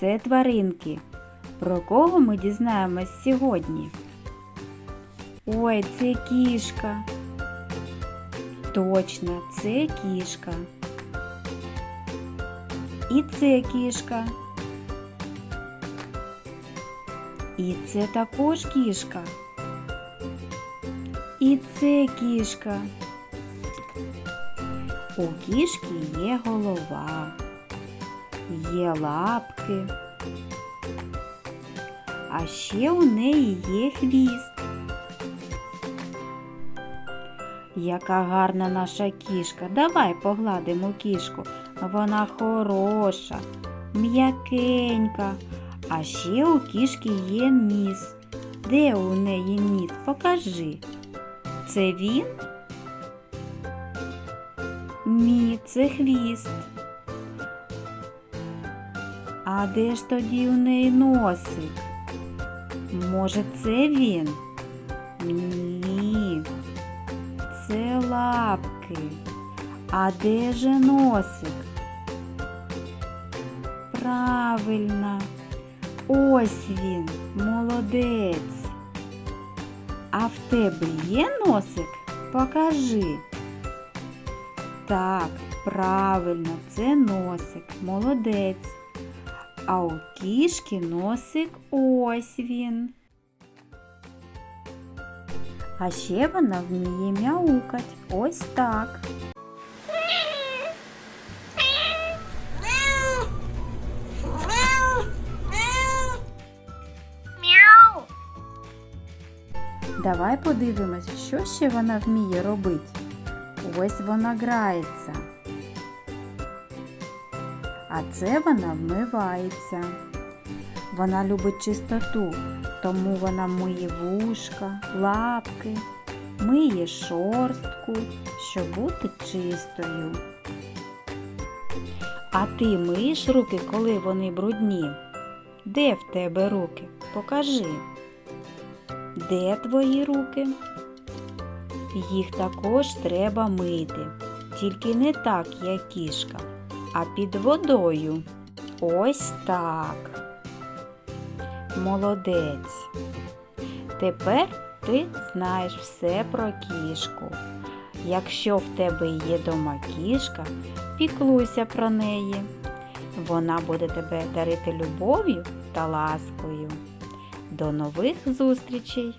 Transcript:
це тваринки. Про кого ми дізнаємось сьогодні? Ой, це кішка. Точно, це кішка. І це кішка. І це також кішка. І це кішка. У кішки є голова, є лапки, а ще у неї є хвіст. Яка гарна наша кішка. Давай погладимо кішку. Вона хороша, м'якенька. А ще у кішки є ніс. Де у неї ніс? Покажи. Це він? Ні, це хвіст. А де ж тоді у неї носик? Може, це він? Ні. Це лапки. А де же носик? Правильно. Ось він, молодець. А в тебе є носик? Покажи. Так, правильно, це носик, молодець. А у кішки носик ось він. А ще вона вміє мяукать. Ось так. Давай подивимось, що ще вона вміє робити. Ось вона грається. А це вона вмивається. Вона любить чистоту, тому вона миє вушка, лапки, миє шорстку, щоб бути чистою. А ти миєш руки, коли вони брудні? Де в тебе руки? Покажи. Де твої руки? Їх також треба мити, тільки не так, як кішка, а під водою. Ось так. Молодець. Тепер ти знаєш все про кішку. Якщо в тебе є дома кішка, піклуйся про неї. Вона буде тебе дарити любов'ю та ласкою. До нових зустрічей!